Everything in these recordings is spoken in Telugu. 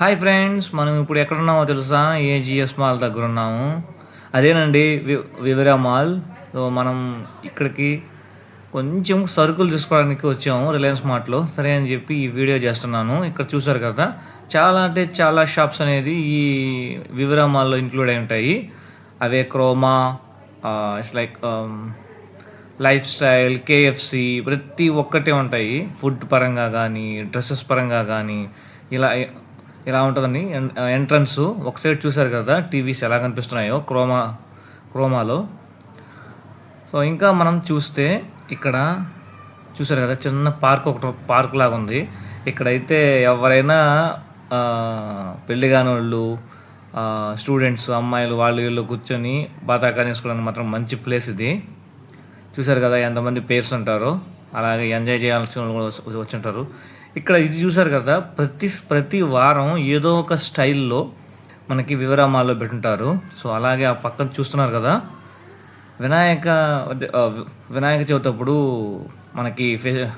హాయ్ ఫ్రెండ్స్ మనం ఇప్పుడు ఎక్కడున్నామో తెలుసా? ఏజిఎస్ మాల్ దగ్గర ఉన్నాము అదేనండి వి వివరా మాల్. సో మనం ఇక్కడికి కొంచెం సరుకులు తీసుకోవడానికి వచ్చాము రిలయన్స్ మార్ట్లో. సరే అని చెప్పి ఈ వీడియో చేస్తున్నాను. ఇక్కడ చూసారు కదా చాలా అంటే చాలా షాప్స్ అనేది ఈ వివరా మాల్లో ఇంక్లూడ్ అయి ఉంటాయి. అవే Croma it's like um, Lifestyle KFC ప్రతి ఒక్కటే ఉంటాయి. ఫుడ్ పరంగా కానీ డ్రెస్సెస్ పరంగా కానీ ఇలా ఇలా ఉంటుందండి. ఎంట్రన్స్ ఒక సైడ్ చూసారు కదా టీవీస్ ఎలా కనిపిస్తున్నాయో క్రోమా క్రోమాలో సో ఇంకా మనం చూస్తే ఇక్కడ చూసారు కదా చిన్న పార్క్ ఒకటి పార్క్ లాగా ఉంది. ఇక్కడైతే ఎవరైనా ఆ, పెళ్ళి కాని వాళ్ళు స్టూడెంట్స్ అమ్మాయిలు వాళ్ళు వీళ్ళు కూర్చొని బాతాకా తీసుకోవడానికి మాత్రం మంచి ప్లేస్ ఇది. చూసారు కదా ఎంతమంది పేర్స్ ఉంటారో అలాగే ఎంజాయ్ చేయాల్సిన వాళ్ళు కూడా వచ్చి- వచ్చి ఉంటారు. ఇక్కడ ఇది చూసారు కదా ప్రతి ప్రతి వారం ఏదో ఒక స్టైల్లో మనకి వివరామాల్లో పెట్టుంటారు. సో అలాగే ఆ పక్కన చూస్తున్నారు కదా వినాయక వినాయక చవితి అప్పుడు మనకి ఫే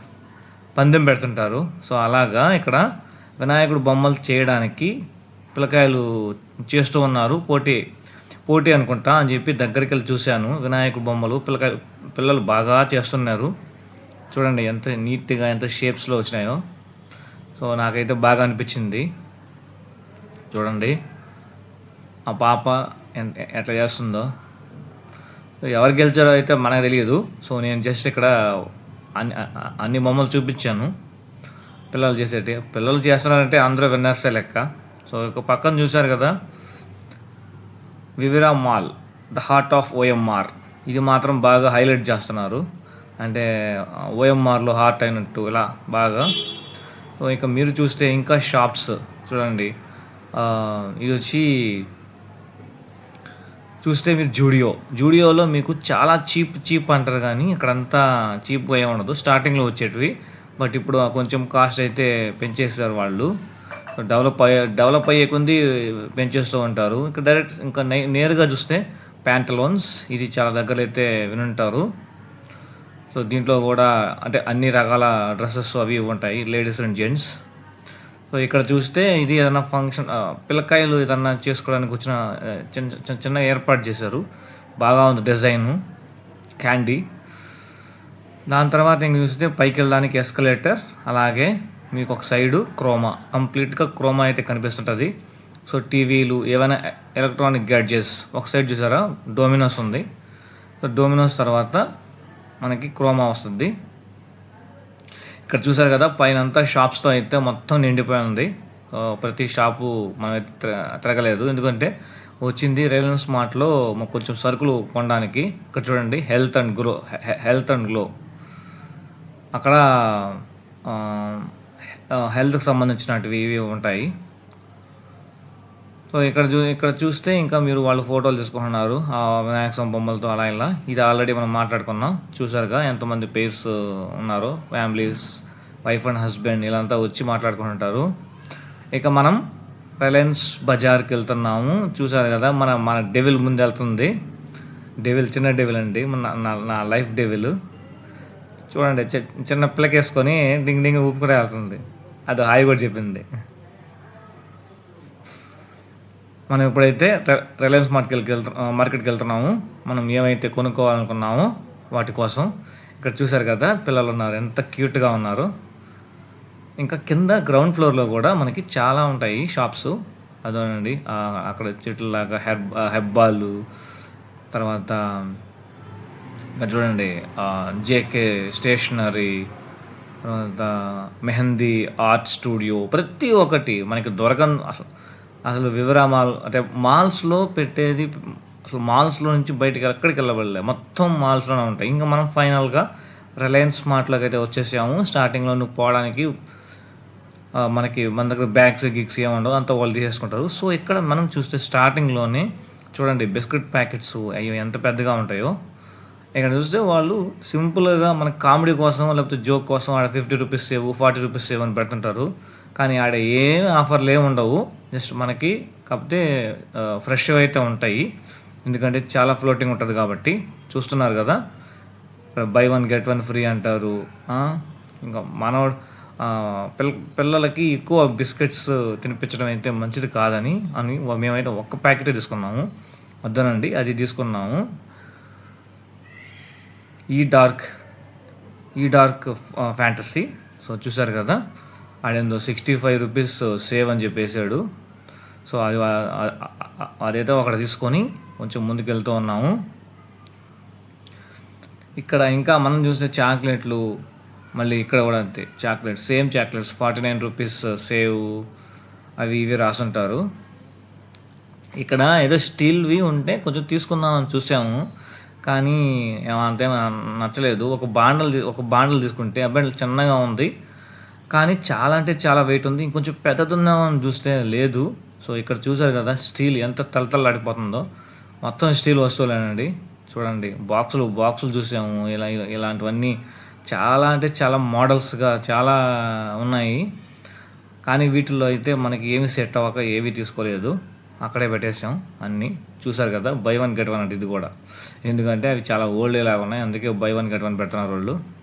పందెం పెడుతుంటారు. సో అలాగా ఇక్కడ వినాయకుడు బొమ్మలు చేయడానికి పిల్లకాయలు చేస్తూ ఉన్నారు. పోటీ పోటీ అనుకుంటా అని చెప్పి దగ్గరికి వెళ్ళి చూశాను. వినాయకుడు బొమ్మలు పిల్లకాయలు పిల్లలు బాగా చేస్తున్నారు. చూడండి ఎంత నీట్గా ఎంత షేప్స్లో వచ్చినాయో. సో నాకైతే బాగా అనిపించింది. చూడండి. ఆ పాప ఎట్లా చేస్తుందో. ఎవరు గెలిచారో అయితే మనకు తెలియదు. సో నేను జస్ట్ ఇక్కడ అన్ని అన్ని బొమ్మలు చూపించాను. పిల్లలు చేసేటి పిల్లలు చేస్తున్నారంటే అందరూ విన్నర్సే లెక్క. సో ఇక పక్కన చూశారు కదా. Vivira mall the heart of OMR. ఇది మాత్రం బాగా హైలైట్ చేస్తున్నారు. అంటే ఓఎంఆర్లో హార్ట్ అయినట్టు ఇలా బాగా. ఇక మీరు చూస్తే ఇంకా షాప్స్ చూడండి. ఇది వచ్చి చూస్తే మీరు జూడియో. జూడియోలో మీకు చాలా చీప్ చీప్ అంటారు కానీ ఇక్కడంతా చీప్ అయ్యే ఉండదు. స్టార్టింగ్లో వచ్చేటివి. బట్ ఇప్పుడు కొంచెం కాస్ట్ అయితే పెంచేస్తారు వాళ్ళు. డెవలప్ అయ్యే డెవలప్ అయ్యే కొంది పెంచేస్తూ ఉంటారు. ఇంకా డైరెక్ట్ ఇంకా నే- నేరుగా చూస్తే ప్యాంటలోన్స్. ఇది చాలా దగ్గర అయితే వినుంటారు. సో దీంట్లో కూడా అంటే అన్ని రకాల డ్రెస్సెస్ అవి ఇవి ఉంటాయి లేడీస్ అండ్ జెంట్స్ సో ఇక్కడ చూస్తే ఇది ఏదైనా ఫంక్షన్ పిల్లకాయలు ఏదన్నా చేసుకోవడానికి వచ్చిన చిన్న చిన్న చిన్న ఏర్పాటు చేశారు. బాగా ఉంది డిజైన్ క్యాండీ. దాని తర్వాత ఇంక చూస్తే పైకి వెళ్ళడానికి ఎస్కలేటర్ అలాగే మీకు ఒక సైడు క్రోమా. కంప్లీట్గా క్రోమా అయితే కనిపిస్తుంటుంది. సో టీవీలు ఏవైనా ఎలక్ట్రానిక్ గ్యాడ్జెట్స్. ఒక సైడ్ చూసారా? డోమినోస్ ఉంది. సో డోమినోస్ తర్వాత మనకి క్రోమా వస్తుంది. ఇక్కడ చూసారు కదా పైన అంతా షాప్స్తో అయితే మొత్తం నిండిపోయి ఉంది. ప్రతి షాపు మనం తిరగలేదు. ఎందుకంటే వచ్చింది రిలయన్స్ మార్ట్లో మాకు కొంచెం సరుకులు కొనడానికి. ఇక్కడ చూడండి health and grow health and glow. అక్కడ హెల్త్కి సంబంధించినటివి ఇవి ఉంటాయి. సో ఇక్కడ చూ ఇక్కడ చూస్తే ఇంకా మీరు వాళ్ళు ఫోటోలు తీసుకుంటున్నారు ఆ వినాయక బొమ్మలతో అలా ఇలా. ఇది ఆల్రెడీ మనం మాట్లాడుకున్నాం. చూసారుగా ఎంతమంది పేర్స్ ఉన్నారో ఫ్యామిలీస్ వైఫ్ అండ్ హస్బెండ్ ఇలా అంతా వచ్చి మాట్లాడుకుంటుంటారు. ఇక మనం రిలయన్స్ బజార్కి వెళ్తున్నాము. చూసారు కదా మన మన డెవిల్ ముందు వెళ్తుంది డెవిల్ చిన్న డెవిల్ అండి. నా నా లైఫ్ డెవిల్. చూడండి చి- చిన్న పిల్లకేసుకొని డింగ్ డింగ్ ఊపుకునే వెళ్తుంది. అది హాయి కూడా చెప్పింది. మనం ఇప్పుడైతే రిలయన్స్ మార్కెట్కి వెళ్తు మార్కెట్కి వెళ్తున్నాము మనం ఏమైతే కొనుక్కోవాలనుకున్నామో వాటి కోసం ఇక్కడ చూసారు కదా పిల్లలు ఉన్నారు ఎంత క్యూట్గా ఉన్నారు. ఇంకా కింద గ్రౌండ్ ఫ్లోర్లో కూడా మనకి చాలా ఉంటాయి షాప్స్. అదోనండి అక్కడ చెట్లలాగా హెబ్ హెబ్బాలు తర్వాత ఇంకా చూడండి జేకే స్టేషనరీ తర్వాత మెహందీ ఆర్ట్ స్టూడియో ప్రతి ఒక్కటి మనకి దొరకని అసలు అసలు వివరామాల్ అంటే మాల్స్లో పెట్టేది అసలు మాల్స్లో నుంచి బయటికి ఎక్కడికి వెళ్ళబడలే. మొత్తం మాల్స్లోనే ఉంటాయి. ఇంకా మనం ఫైనల్గా రిలయన్స్ మార్ట్లోకి అయితే వచ్చేసాము. స్టార్టింగ్లో నువ్వు పోవడానికి మనకి మన దగ్గర బ్యాగ్స్ గిగ్స్ ఏముండవు అంతా వాళ్ళు తీసేసుకుంటారు. సో ఇక్కడ మనం చూస్తే స్టార్టింగ్లోనే చూడండి బిస్కెట్ ప్యాకెట్స్ అవి ఎంత పెద్దగా ఉంటాయో. ఇక్కడ చూస్తే వాళ్ళు సింపుల్గా మన కామెడీ కోసం లేకపోతే జోక్ కోసం ఆడ fifty rupees save forty rupees save అని పెడుతుంటారు. కానీ ఆడ ఏం ఆఫర్లు ఏమి ఉండవు. జస్ట్ మనకి కాకపోతే ఫ్రెష్ అయితే ఉంటాయి. ఎందుకంటే చాలా ఫ్లోటింగ్ ఉంటుంది కాబట్టి చూస్తున్నారు కదా. Buy one get one free అంటారు. ఇంకా మన పిల్ పిల్ల పిల్లలకి ఎక్కువ బిస్కెట్స్ తినిపించడం అయితే మంచిది కాదని అని మేమైతే ఒక్క ప్యాకెటే తీసుకున్నాము. వద్దనండి అది తీసుకున్నాము. ఈ డార్క్ ఈ డార్క్ ఫ్యాంటసీ. సో చూసారు కదా. ఆడేందో సిక్స్టీ ఫైవ్ రూపీస్ సేవ్ అని చెప్పేశాడు. సో అది అదైతే అక్కడ తీసుకొని కొంచెం ముందుకు వెళ్తూ ఉన్నాము. ఇక్కడ ఇంకా మనం చూసిన చాక్లెట్లు మళ్ళీ ఇక్కడ కూడా అంతే chocolates same chocolates forty nine rupees save అవి ఇవి రాసుంటారు. ఇక్కడ ఏదో స్టీల్వి ఉంటే కొంచెం తీసుకుందామని చూసాము. కానీ అంతే నచ్చలేదు. ఒక బాండల్ ఒక బాండల్ తీసుకుంటే అబ్బాయి చిన్నగా ఉంది. కానీ చాలా అంటే చాలా వెయిట్ ఉంది. ఇంకొంచెం పెద్దది ఉన్నామని చూస్తే లేదు. సో ఇక్కడ చూసారు కదా స్టీల్ ఎంత తలతల్లాడిపోతుందో. మొత్తం స్టీల్ వస్తువులేనండి. చూడండి బాక్సులు బాక్సులు చూసాము. ఇలా ఇలా- ఇలాంటివన్నీ చాలా అంటే చాలా మోడల్స్గా చాలా ఉన్నాయి. కానీ వీటిల్లో అయితే మనకి ఏమి సెట్ అవ్వక ఏవి తీసుకోలేదు. అక్కడే పెట్టేసాం అన్నీ. చూసారు కదా బై వన్ గెట్ వన్ అంటే ఇది కూడా. ఎందుకంటే అవి చాలా ఓల్డ్ లాగా ఉన్నాయి. అందుకే బై వన్ గెట్ వన్ పెడుతున్నారు వాళ్ళు.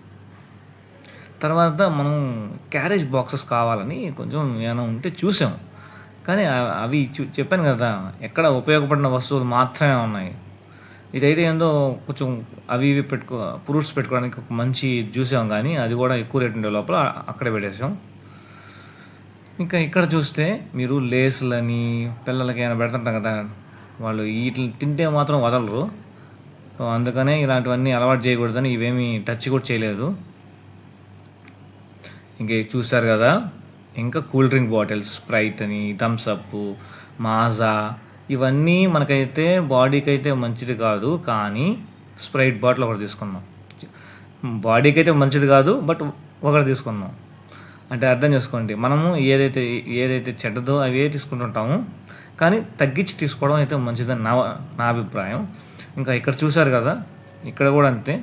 తర్వాత మనం క్యారేజ్ బాక్సెస్ కావాలని కొంచెం ఏమైనా ఉంటే చూసాం. కానీ అవి చూ చెప్పాను కదా ఎక్కడ ఉపయోగపడిన వస్తువులు మాత్రమే ఉన్నాయి. ఇదైతే ఏందో కొంచెం అవి ఇవి పెట్టుకో ఫ్రూట్స్ పెట్టుకోవడానికి ఒక మంచి చూసాం కానీ అది కూడా ఎక్కువ రేట్ ఉండే లోపల అక్కడే పెట్టేసాం. ఇంకా ఇక్కడ చూస్తే మీరు లేసులని పిల్లలకి ఏమైనా పెడుతుంటాం కదా వాళ్ళు వీటిని తింటే మాత్రం వదలరు. సో అందుకనే ఇలాంటివన్నీ అలవాటు చేయకూడదని ఇవేమీ టచ్ కూడా చేయలేదు. ఇంక చూసారు కదా? ఇంకా కూల్ డ్రింక్ బాటిల్స్ స్ప్రైట్ అని థమ్స్ అప్ మాజా ఇవన్నీ మనకైతే బాడీకి అయితే మంచిది కాదు కానీ స్ప్రైట్ బాటిల్ ఒకటి తీసుకున్నాం బాడీకి అయితే మంచిది కాదు బట్ ఒకటి తీసుకున్నాం అంటే అర్థం చేసుకోండి మనము ఏదైతే ఏదైతే చెడ్డదో అవే తీసుకుంటుంటాము కానీ తగ్గించి తీసుకోవడం అయితే మంచిదని నా నా అభిప్రాయం. ఇంకా ఇక్కడ చూసారు కదా? ఇక్కడ కూడా అంతే.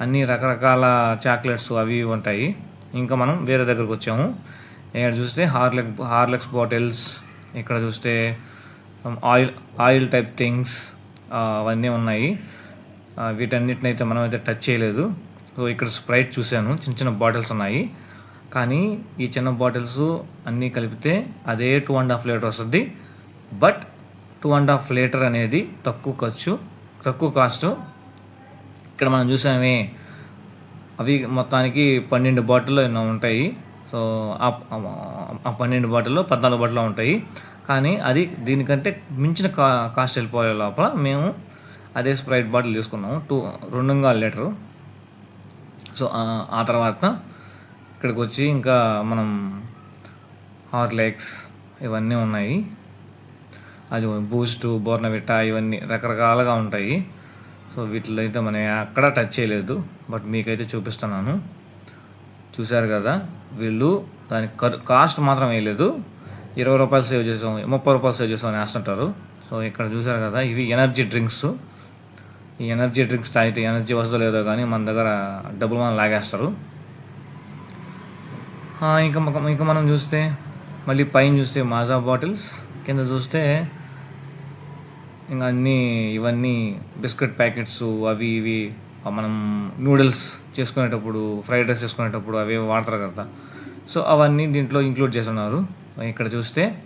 అన్ని రకరకాల చాక్లెట్స్ అవి ఇవి ఉంటాయి. ఇంకా మనం వేరే దగ్గరకు వచ్చాము. ఇక్కడ చూస్తే హార్లెక్ హార్లెక్స్ బాటిల్స్ ఇక్కడ చూస్తే um, oil oil type things అవన్నీ ఉన్నాయి. వీటన్నిటిని అయితే మనం అయితే టచ్ చేయలేదు. సో ఇక్కడ స్ప్రైట్ చూశాను. చిన్న చిన్న బాటిల్స్ ఉన్నాయి. కానీ ఈ చిన్న బాటిల్స్ అన్నీ కలిపితే అదే టూ అండ్ హాఫ్ లీటర్ వస్తుంది. But two and half litre అనేది తక్కువ ఖర్చు తక్కువ కాస్ట్. ఇక్కడ మనం చూసామే అవి మొత్తానికి పన్నెండు బాటిల్లో ఎన్నో ఉంటాయి. సో ఆ- పన్నెండు బాటిల్లో పద్నాలుగు బాటిల్లో ఉంటాయి. కానీ అది దీనికంటే మించిన కా కాస్ట్ వెళ్ళిపోయే లోపల మేము అదే స్ప్రైట్ బాటిల్ తీసుకున్నాము. టూ రెండుగా లీటరు. సో ఆ- తర్వాత ఇక్కడికి వచ్చి ఇంకా మనం హార్లెక్స్ ఇవన్నీ ఉన్నాయి. అది బూస్టు బోర్నవిటా ఇవన్నీ రకరకాలుగా ఉంటాయి. సో వీటిలో అయితే మనం అక్కడ టచ్ చేయలేదు బట్ మీకైతే చూపిస్తున్నాను. చూశారు కదా వీళ్ళు దాని కాస్ట్ మాత్రం వేయలేదు. ఇరవై రూపాయలు సేవ్ చేసాం ముప్పై రూపాయలు సేవ్ చేసాం అని వేస్తుంటారు. సో ఇక్కడ చూశారు కదా ఇవి ఎనర్జీ డ్రింక్స్ ఈ ఎనర్జీ డ్రింక్స్ తాగితే ఎనర్జీ వస్తుందో లేదో కానీ మన దగ్గర డబ్బులు మనం లాగేస్తారు. ఇంకా ఇంకా మనం చూస్తే మళ్ళీ పైన చూస్తే మాజా బాటిల్స్ కింద చూస్తే ఇంకా అన్నీ ఇవన్నీ బిస్కెట్ ప్యాకెట్స్ అవి ఇవి మనం నూడిల్స్ చేసుకునేటప్పుడు ఫ్రైడ్ రైస్ చేసుకునేటప్పుడు అవి వాడతారు కదా. సో అవన్నీ దీంట్లో ఇంక్లూడ్ చేస్తున్నారు. ఇక్కడ చూస్తే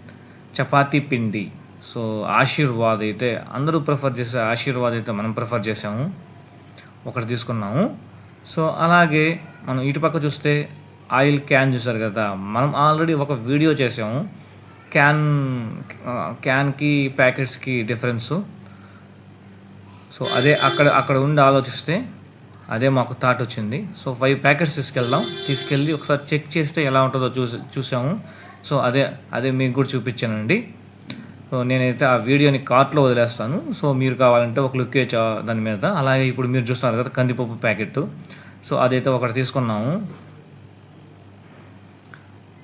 చపాతీ పిండి. సో ఆశీర్వాద్ అయితే అందరూ ప్రిఫర్ చేసే ఆశీర్వాద్ అయితే మనం ప్రిఫర్ చేసాము. ఒకటి తీసుకున్నాము. సో అలాగే మనం ఇటు పక్క చూస్తే ఆయిల్ క్యాన్ చూసారు కదా. మనం ఆల్రెడీ ఒక వీడియో చేసాము. క్యాన్ క్యాన్కి ప్యాకెట్స్కి డిఫరెన్సు సో అదే అక్కడ అక్కడ ఉండి ఆలోచిస్తే అదే మాకు థాట్ వచ్చింది. సో ఫైవ్ ప్యాకెట్స్ తీసుకెళ్దాం. తీసుకెళ్ళి ఒకసారి చెక్ చేస్తే ఎలా ఉంటుందో చూసి చూసాము. సో అదే అదే మీకు కూడా చూపించానండి. సో నేనైతే ఆ వీడియోని కార్ట్లో వదిలేస్తాను. సో మీరు కావాలంటే ఒక లుక్ దాని మీద. అలాగే ఇప్పుడు మీరు చూస్తున్నారు కదా కందిపప్పు ప్యాకెట్ సో అదైతే ఒకటి తీసుకున్నాము.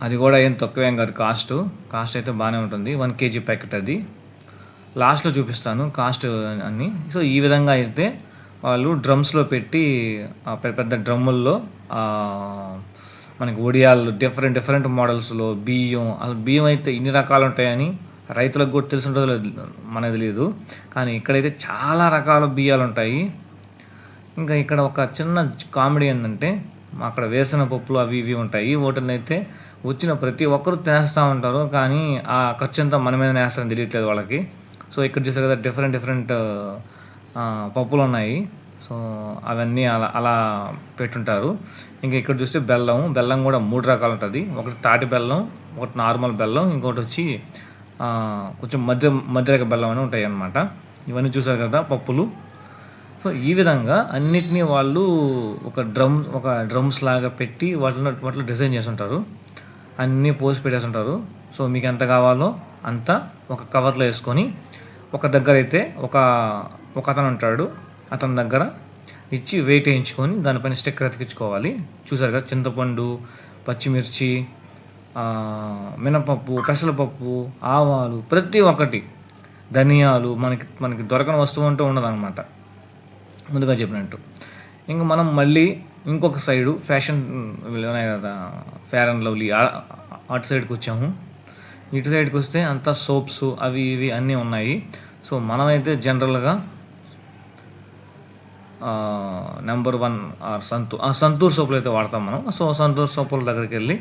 అది కూడా ఏం తక్కువేం కాదు కాస్ట్ కాస్ట్ అయితే బాగానే ఉంటుంది. వన్ కేజీ ప్యాకెట్ అది. లాస్ట్లో చూపిస్తాను కాస్ట్ అన్ని. సో ఈ విధంగా అయితే వాళ్ళు డ్రమ్స్లో పెట్టి ఆ పెద్ద పెద్ద డ్రమ్ముల్లో మనకి ఒడియాలు డిఫరెంట్ డిఫరెంట్ మోడల్స్లో బియ్యం అసలు బియ్యం అయితే ఇన్ని రకాలు ఉంటాయని రైతులకు కూడా తెలిసి ఉంటుందో లేదో మనకు తెలియదు కానీ ఇక్కడైతే చాలా రకాల బియ్యాలు ఉంటాయి. ఇంకా ఇక్కడ ఒక చిన్న కామెడీ ఏంటంటే అక్కడ వేసిన పప్పులు అవి ఇవి ఉంటాయి. వాటిని అయితే వచ్చిన ప్రతి ఒక్కరు తినేస్తూ ఉంటారు కానీ ఆ ఖర్చు అంతా మన మీద నేస్తారని తెలియట్లేదు వాళ్ళకి. సో ఇక్కడ చూసారు కదా డిఫరెంట్ డిఫరెంట్ పప్పులు ఉన్నాయి. సో అవన్నీ అలా అలా పెట్టుంటారు. ఇంకా ఇక్కడ చూస్తే బెల్లం బెల్లం కూడా మూడు రకాలు ఉంటుంది ఒకటి తాటి బెల్లం ఒకటి నార్మల్ బెల్లం ఇంకోటి వచ్చి కొంచెం మధ్య మధ్యరక బెల్లం అని ఉంటాయి అన్నమాట ఇవన్నీ చూసారు కదా పప్పులు. సో ఈ విధంగా అన్నిటినీ వాళ్ళు ఒక డ్రమ్ ఒక డ్రమ్స్ లాగా పెట్టి వాటిలో వాటిలో డిజైన్ చేసి ఉంటారు అన్నీ పోసి పెట్టేసి ఉంటారు సో మీకు ఎంత కావాలో అంత ఒక కవర్లో వేసుకొని ఒక దగ్గర అయితే ఒక ఒక అతను ఉంటాడు. అతని దగ్గర ఇచ్చి వెయిట్ వేయించుకొని దానిపైన స్టిక్కర్ అతికించుకోవాలి చూసారు కదా చింతపండు పచ్చిమిర్చి మినపప్పు పెసరపప్పు ఆవాలు ప్రతి ఒక్కటి ధనియాలు మనకి మనకి దొరకని వస్తువు అంటూ ఉండదన్నమాట. ముందుగా చెప్పినట్టు. ఇంకా మనం మళ్ళీ ఇంకొక సైడు ఫ్యాషన్ కదా ఫేర్ అండ్ లవ్లీ అటు సైడ్కి వచ్చాము. ఇటు సైడ్కి వస్తే అంతా సోప్స్ అవి ఇవి అన్నీ ఉన్నాయి. సో మనమైతే జనరల్గా నెంబర్ వన్ ఆర్ సంతూర్ ఆ సంతూర్ సోపులు అయితే వాడతాం మనం. సో సంతూర్ సోపుల దగ్గరికి వెళ్ళి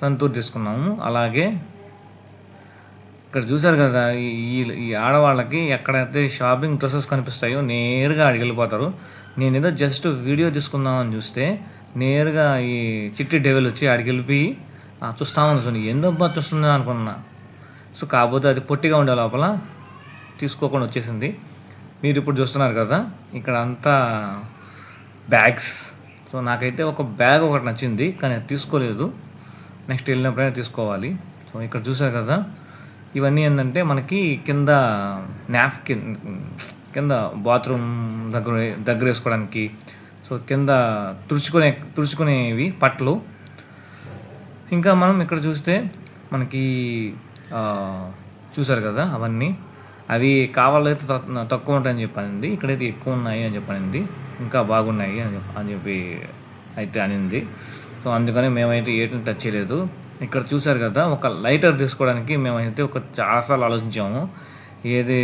సంతూర్ తీసుకున్నాము. అలాగే ఇక్కడ చూసారు కదా ఈ ఈ- ఈ ఆడవాళ్ళకి ఎక్కడైతే షాపింగ్ డ్రెస్సెస్ కనిపిస్తాయో నేరుగా అడిగి వెళ్ళిపోతారు. నేను ఏదో జస్ట్ వీడియో తీసుకుందామని చూస్తే నేరుగా ఈ చిట్టి డెవెల్ వచ్చి ఆడికి వెళ్ళిపోయి చూస్తామని సో ఎందుబ్బా చూస్తుందా అనుకున్నా. సో కాకపోతే అది పొట్టిగా ఉండే లోపల తీసుకోకుండా వచ్చేసింది. మీరు ఇప్పుడు చూస్తున్నారు కదా ఇక్కడ అంతా బ్యాగ్స్ సో నాకైతే ఒక బ్యాగ్ ఒకటి నచ్చింది కానీ అది తీసుకోలేదు. నెక్స్ట్ వెళ్ళినప్పుడైనా తీసుకోవాలి. సో ఇక్కడ చూసారు కదా ఇవన్నీ ఏంటంటే మనకి కింద నాప్కిన్ కింద బాత్రూమ్ దగ్గర దగ్గర వేసుకోవడానికి సో కింద తుడుచుకునే తుడుచుకునేవి పట్లు. ఇంకా మనం ఇక్కడ చూస్తే మనకి చూసారు కదా అవన్నీ. అవి కావాలైతే తక్కువ ఉంటాయని చెప్పానింది ఇక్కడైతే ఎక్కువ ఉన్నాయి అని చెప్పానింది ఇంకా బాగున్నాయి అని అని చెప్పి అయితే అనింది. సో అందుకని మేమైతే ఏటిని టచ్ చేయలేదు. ఇక్కడ చూసారు కదా ఒక లైటర్ తీసుకోవడానికి మేమైతే ఒక చాలాసార్లు ఆలోచించాము. ఏది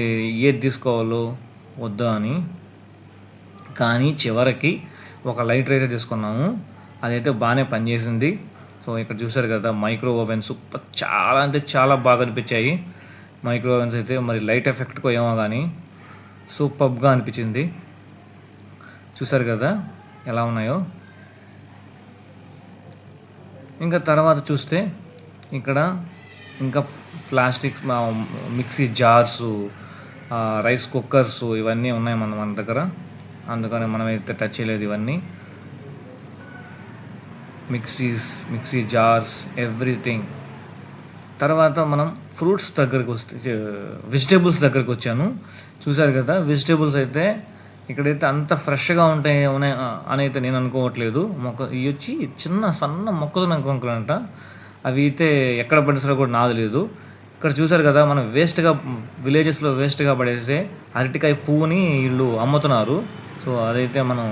ఏది తీసుకోవాలో వద్దా అని. కానీ చివరికి ఒక లైటర్ అయితే తీసుకున్నాము. అదైతే బాగానే పనిచేసింది. సో ఇక్కడ చూసారు కదా మైక్రో ఓవెన్స్ చాలా అంటే చాలా బాగా అనిపించాయి. మైక్రో ఓవెన్స్ అయితే మరి లైట్ ఎఫెక్ట్కో ఏమో కానీ సూపర్గా అనిపించింది. చూసారు కదా ఎలా ఉన్నాయో. ఇంకా తర్వాత చూస్తే ఇక్కడ ఇంకా plastic mixie jars rice cookers ఇవన్నీ ఉన్నాయి మన మన దగ్గర. అందుకని మనమైతే టచ్ చేయలేదు ఇవన్నీ. మిక్సీస్ మిక్సీ జార్స్ ఎవ్రీథింగ్ తర్వాత మనం ఫ్రూట్స్ దగ్గరికి వస్తే వెజిటేబుల్స్ దగ్గరికి వచ్చాను. చూశారు కదా వెజిటేబుల్స్ అయితే ఇక్కడైతే అంత ఫ్రెష్గా ఉంటాయి ఉన్నాయి అని అయితే నేను అనుకోవట్లేదు. మొక్క ఇవి వచ్చి చిన్న సన్న మొక్కజొన్న అంట అవి అయితే ఎక్కడ పడిస్తారో కూడా నాది లేదు. ఇక్కడ చూసారు కదా మనం వేస్ట్గా విలేజెస్లో వేస్ట్గా పడేస్తే అరటికాయ పువ్వుని వీళ్ళు అమ్ముతున్నారు. సో అదైతే మనం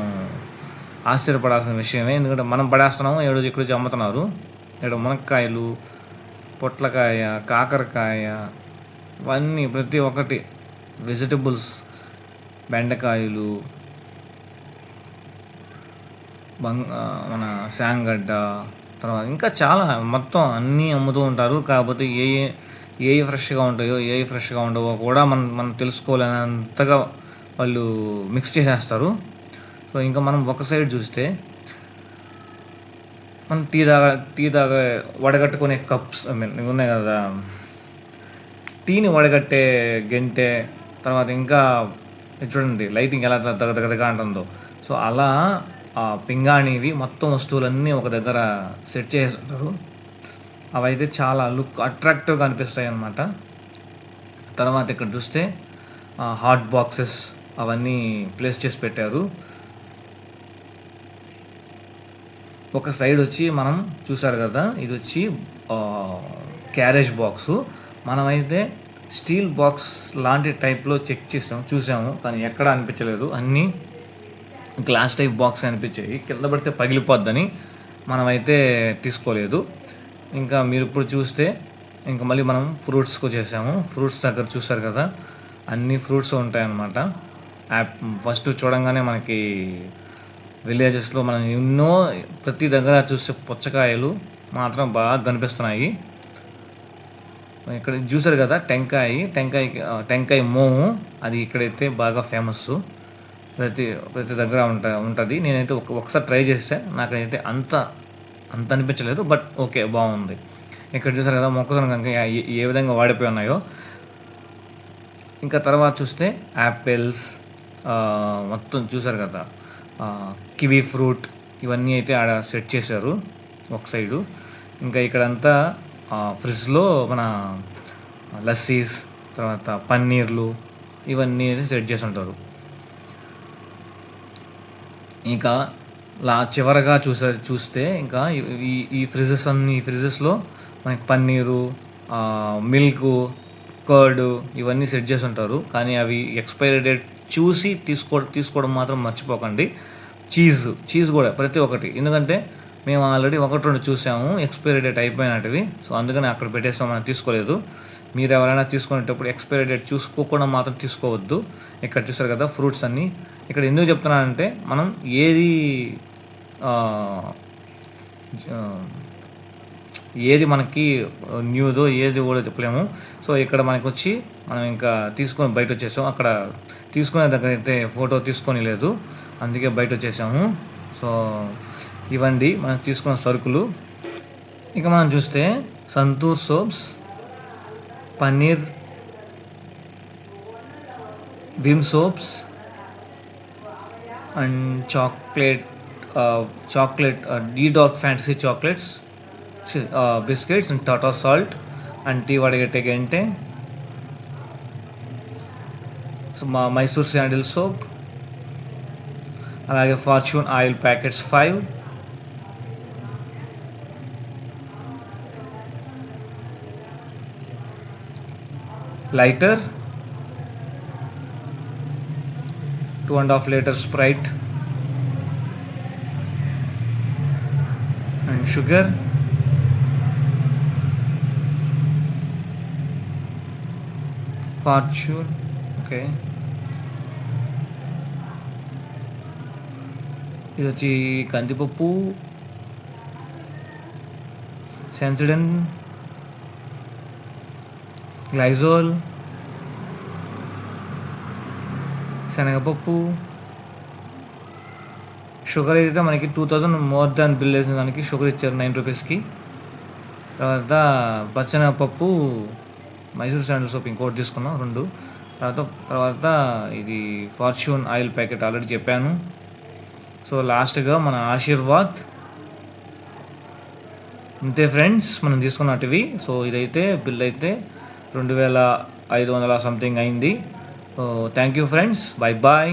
ఆశ్చర్యపడాల్సిన విషయమే. ఎందుకంటే మనం పడేస్తున్నాము ఏడు ఇక్కడ అమ్ముతున్నారు. ఇక్కడ మునక్కాయలు పొట్లకాయ కాకరకాయ ఇవన్నీ ప్రతి ఒక్కటి వెజిటబుల్స్ బెండకాయలు బంగ్ మన శాంగడ్డ తర్వాత ఇంకా చాలా మొత్తం అన్నీ అమ్ముతూ ఉంటారు. కాకపోతే ఏ ఏ ఏవి ఫ్రెష్గా ఉంటాయో ఏవి ఫ్రెష్గా ఉండవో కూడా మనం మనం తెలుసుకోలేనంతగా వాళ్ళు మిక్స్ చేసేస్తారు. సో ఇంకా మనం ఒక సైడ్ చూస్తే మనం టీ తాగా టీ తాగా వడగట్టుకునే కప్స్ ఐ మీన్ ఉన్నాయి కదా టీని వడగట్టే గెంటె తర్వాత ఇంకా చూడండి లైటింగ్ ఎలా దగ్గ అంటుందో. సో అలా ఆ పింగాణివి మొత్తం వస్తువులన్నీ ఒక దగ్గర సెట్ చేసి ఉంటారు అవైతే చాలా లుక్ అట్రాక్టివ్గా అనిపిస్తాయి అన్నమాట. తర్వాత ఇక్కడ చూస్తే హాట్ బాక్సెస్ అవన్నీ ప్లేస్ చేసి పెట్టారు. ఒక సైడ్ వచ్చి మనం చూసారు కదా ఇది వచ్చి క్యారేజ్ బాక్స్. మనమైతే స్టీల్ బాక్స్ లాంటి టైప్లో చెక్ చేసాం చూసాము కానీ ఎక్కడ అనిపించలేదు. అన్నీ గ్లాస్ టైప్ బాక్స్ అనిపించాయి. కింద పడితే పగిలిపోద్దని మనమైతే తీసుకోలేదు. ఇంకా మీరు ఇప్పుడు చూస్తే ఇంకా మళ్ళీ మనం ఫ్రూట్స్కి వచ్చేసాము ఫ్రూట్స్ దగ్గర చూసారు కదా అన్ని ఫ్రూట్స్ ఉంటాయన్నమాట. యాప్ ఫస్ట్ చూడంగానే మనకి విలేజెస్లో మనం ఎన్నో ప్రతి దగ్గర చూస్తే పుచ్చకాయలు మాత్రం బాగా కనిపిస్తున్నాయి. ఇక్కడ చూసారు కదా టెంకాయ టెంకాయ టెంకాయ మోము అది ఇక్కడైతే బాగా ఫేమస్. ప్రతి ప్రతి దగ్గర ఉంట ఉంటుంది. నేనైతే ఒక ఒకసారి ట్రై చేస్తే నాకైతే అంత అంత అనిపించలేదు బట్ ఓకే బాగుంది. ఇక్కడ చూసారు కదా మొక్కజొన్న కనుక ఏ- ఏ విధంగా వాడిపోయి ఉన్నాయో. ఇంకా తర్వాత చూస్తే యాపిల్స్ మొత్తం చూసారు కదా కివీ ఫ్రూట్ ఇవన్నీ అయితే ఆడ సెట్ చేశారు ఒక సైడు ఇంకా ఇక్కడంతా ఫ్రిడ్జ్లో మన లస్సీస్ తర్వాత పన్నీర్లు ఇవన్నీ సెట్ చేసి ఉంటారు. ఇంకా లా చివరగా చూసే చూస్తే ఇంకా ఈ- ఈ ఫ్రిజెస్ అన్ని ఈ ఫ్రిజెస్లో మనకి పన్నీరు మిల్క్ కర్డ్ ఇవన్నీ సెట్ చేసి ఉంటారు. కానీ అవి ఎక్స్పైరీ డేట్ చూసి తీసుకో తీసుకోవడం మాత్రం మర్చిపోకండి. చీజ్ చీజ్ కూడా ప్రతి ఒక్కటి. ఎందుకంటే మేము ఆల్రెడీ ఒకటి రెండు చూసాము. ఎక్స్పైరీ డేట్ అయిపోయినటివి సో అందుకని అక్కడ పెట్టేస్తాం మనం తీసుకోలేదు. మీరు ఎవరైనా తీసుకునేటప్పుడు ఎక్స్పైరీ డేట్ చూసుకోకుండా మాత్రం తీసుకోవద్దు. ఇక్కడ చూసారు కదా ఫ్రూట్స్ అన్నీ. ఇక్కడ ఎందుకు చెప్తున్నానంటే మనం ఏది ఏది మనకి న్యూదో ఏది కూడా చెప్పలేము. సో ఇక్కడ మనకి వచ్చి మనం ఇంకా తీసుకొని బయట వచ్చేసాం. అక్కడ తీసుకునే దగ్గర అయితే ఫోటో తీసుకొని లేదు. అందుకే బయట వచ్చేసాము. సో ఇవండి మనం తీసుకున్న సరుకులు. ఇక మనం చూస్తే Santoor soaps paneer Vim soaps and chocolate chocolate D Dark Fantasy chocolates biscuits and Tata salt and tea వడగట్టే గంటే. సో మా మైసూర్ శాండిల్ సోప్. అలాగే Fortune oil packets five. lighter two and half litre Sprite and sugar Fortune okay ఇది వచ్చి కందిపప్పు సెన్సిడన్ గ్లైజోల్ శనగపప్పు షుగర్ అయితే మనకి two thousand more than bill వేసిన దానికి షుగర్ ఇచ్చారు నైన్ రూపీస్కి. తర్వాత పచ్చనపప్పు మైసూర్ శాండల్ సోప్ ఇంకోటి తీసుకున్నాం రెండు. తర్వాత తర్వాత ఇది ఫార్చ్యూన్ ఆయిల్ ప్యాకెట్ ఆల్రెడీ చెప్పాను. సో లాస్ట్గా మన ఆశీర్వాద్. ఇంతే ఫ్రెండ్స్ మనం తీసుకున్నటివి. సో ఇదైతే బిల్ అయితే రెండు వేల ఐదు వందల సంథింగ్ అయింది. Thank you friends bye bye